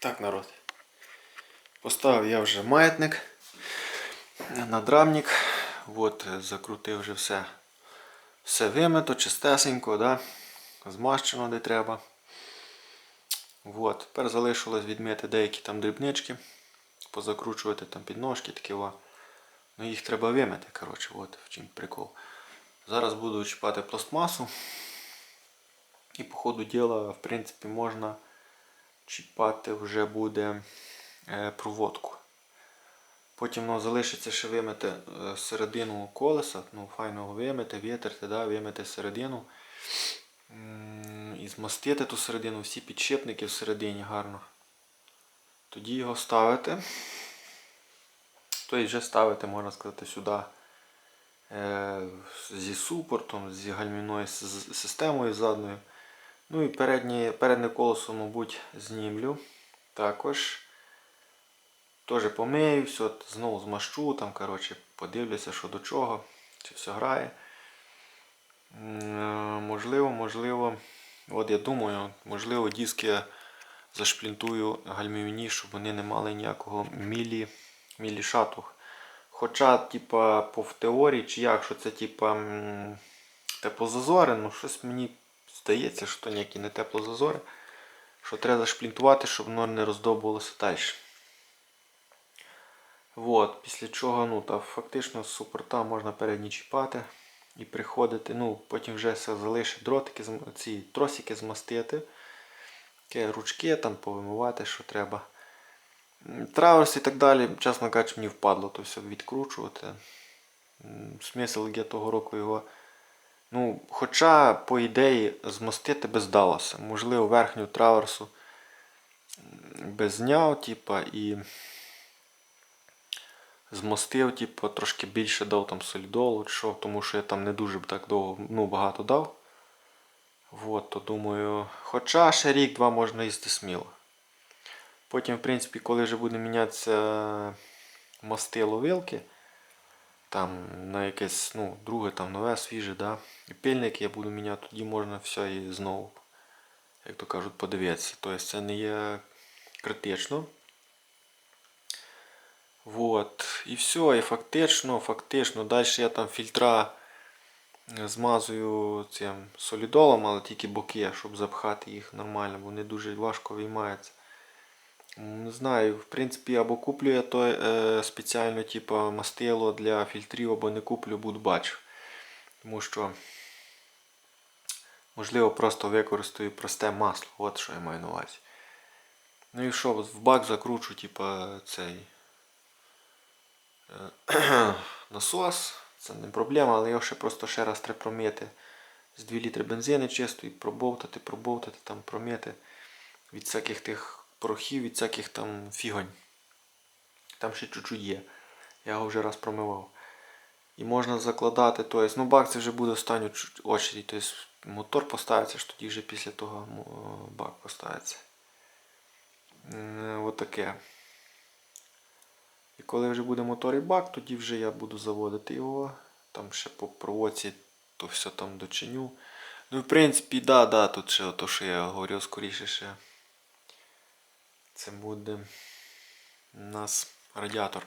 Так, народ. Поставив я вже маятник на драмник. От, е, закрутив вже все. Все вимито, чистесенько, да? змащено де треба. От. Тепер залишилось відмити деякі там дрібнички, позакручувати там підножки такі. О. Ну їх треба вимити, коротше, от в чим прикол. Зараз буду чіпати пластмасу. І по ходу діла, в принципі, можна чіпати вже буде е, проводку. Потім ну, залишиться ще вимити е, середину колеса, ну, файно вимити, витерти, да, вимити середину. І змастити ту середину, всі підшипники всередині гарно. Тоді його ставити. Тобто вже ставити, можна сказати, сюди е, зі супортом, зі гальмівною системою задньою. Ну і переднє, переднє колесо, мабуть, знімлю. Також. Теж помию, все, знову змащу, там, коротше, подивлюся, що до чого, чи все грає. Можливо, можливо, от я думаю, можливо, диски я зашплінтую гальмівні, щоб вони не мали ніякого мілі, мілішату. Хоча, типа, по в теорії, чи як, що це типа м, теплозазори, ну щось мені здається, що то ніякі не теплозазори. Що треба зашплінтувати, щоб воно не роздовбувалося далі. Вот, після чого, ну, та фактично з супорта можна передні чіпати і приходити. Ну, потім вже все залишить дротики, ці тросики змастити. Ручки там повимивати, що треба. Траверс і так далі, чесно кажучи, мені впадло то все відкручувати. Смисл є того року його. Ну, хоча, по ідеї, змастити би здалося. Можливо, верхню траверсу би зняв, типа, і змастив, типу, трошки більше дав там солідолу, що, тому що я там не дуже б так довго, ну, багато дав. Вот, то думаю, хоча ще рік-два можна їсти сміло. Потім, в принципі, коли вже буде мінятися мастило вилки, там на якесь ну, друге, там нове, свіже, да? і пильник я буду міняти, тоді можна все і знову, як то кажуть, подивитися. Тобто це не є критично. Вот. І все, і фактично, фактично. Далі я там фільтра змазую цим солідолом, але тільки боки, щоб запхати їх нормально, бо вони дуже важко виймаються. Не знаю, в принципі, або куплю я то е, спеціально типу, мастило для фільтрів, або не куплю, буду бачив. Тому що, можливо, просто використаю просте масло. От що я маю на увазі. Ну і що, в бак закручу, типа, цей е, насос. Це не проблема, але його ще просто ще раз треба промити. З 2 літри бензину чисто і пробовтати, пробовтати, там промити від всяких тих порохів, від всяких там фігонь. Там ще чуть-чуть є. Я його вже раз промивав. І можна закладати, тобто, ну бак це вже буде останню очередь. Тобто мотор поставиться, ж тоді вже після того бак поставиться. Отаке. І коли вже буде мотор і бак, тоді вже я буду заводити його. Там ще по проводці то все там дочиню. Ну, в принципі, да, да, тут ще то, що я говорив, скоріше ще. Це буде у нас радіатор.